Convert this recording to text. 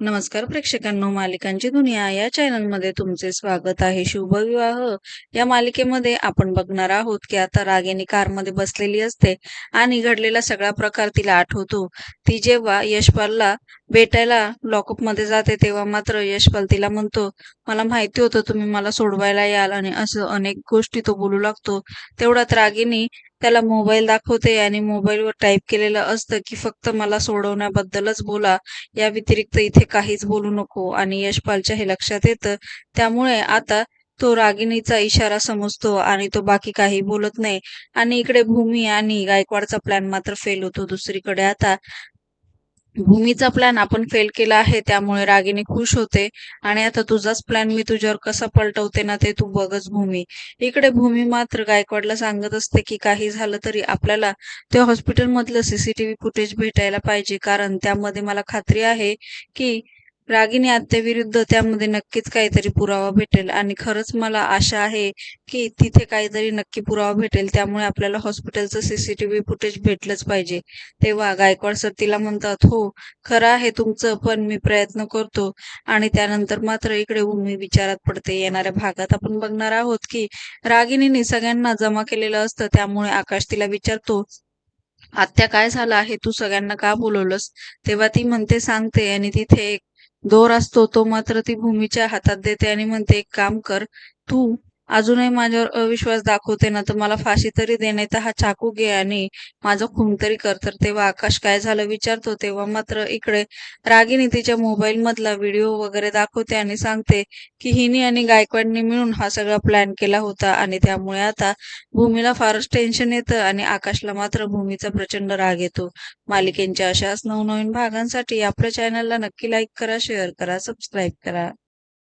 नमस्कार प्रेक्षकांनो मालिकांची दुनिया या चॅनलमध्ये तुमचे स्वागत आहे. शुभविवाह या मालिकेमध्ये आपण बघणार आहोत की आता रागिनी कारमध्ये बसलेली असते आणि घडलेला सगळा प्रकार तिला आठवतो. ती जेव्हा यशपालला भेटायला लॉकअपमध्ये जाते तेव्हा मात्र यशपाल तिला म्हणतो मला माहिती होतं तुम्ही मला सोडवायला याल आणि असं अनेक गोष्टी तो बोलू लागतो. तेवढ्यात रागिनी त्याला मोबाईल दाखवते आणि मोबाईलवर टाईप केलेलं असतं की फक्त मला सोडवण्याबद्दलच बोला. या व्यतिरिक्त इथे काहीच बोलू नको. आणि यशपालच्या हे लक्षात येतं. त्यामुळे आता तो रागिणीचा इशारा समजतो आणि तो बाकी काही बोलत नाही. आणि इकडे भूमी आणि गायकवाडचा प्लॅन मात्र फेल होतो दुसरीकडे आता. भूमीचा प्लॅन आपण फेल केला आहे त्यामुळे रागिनी खुश होते. आणि आता तुझाच प्लॅन मी तुझ्यावर कसा पलटवते ना ते तू बघच भूमी. इकडे भूमी मात्र गायकवाडला सांगत असते की काही झालं तरी आपल्याला त्या हॉस्पिटल मधलं सीसीटीव्ही फुटेज भेटायला पाहिजे. कारण त्यामध्ये मला खात्री आहे की रागिनी आत्याविरुद्ध त्यामध्ये नक्कीच काहीतरी पुरावा भेटेल. आणि खरंच मला आशा आहे की तिथे काहीतरी नक्की पुरावा भेटेल. त्यामुळे आपल्याला हॉस्पिटलचं सीसीटीव्ही फुटेज भेटलंच पाहिजे. तेव्हा गायकवाड सर तिला म्हणतात हो खरं आहे तुमचं पण मी प्रयत्न करतो. आणि त्यानंतर मात्र इकडे उमी विचारात पडते. येणाऱ्या भागात आपण बघणार आहोत की रागिनीने सगळ्यांना जमा केलेलं असतं. त्यामुळे आकाश तिला विचारतो आत्या काय झालं? आहे तू सगळ्यांना का बोलवलंस? तेव्हा ती म्हणते सांगते. आणि तिथे एक दोर असतो तो मात्र ती भूमीच्या हातात देते आणि म्हणते एक काम कर तू अजूनही माझ्यावर अविश्वास दाखवते ना तर मला फाशी तरी देणे तर हा चाकू घे आणि माझं खून तरी कर. तर तेव्हा आकाश काय झालं विचारतो तेव्हा मात्र इकडे रागिनी तिच्या मोबाईल मधला व्हिडिओ वगैरे दाखवते आणि सांगते की हिनी आणि गायकवाडनी मिळून हा सगळा प्लॅन केला होता आणि त्यामुळे आता भूमीला फारच टेन्शन येतं आणि आकाशला मात्र भूमीचा प्रचंड राग येतो. मालिकेंच्या अशाच नवनवीन भागांसाठी आपल्या चॅनलला नक्की लाईक करा शेअर करा सबस्क्राईब करा.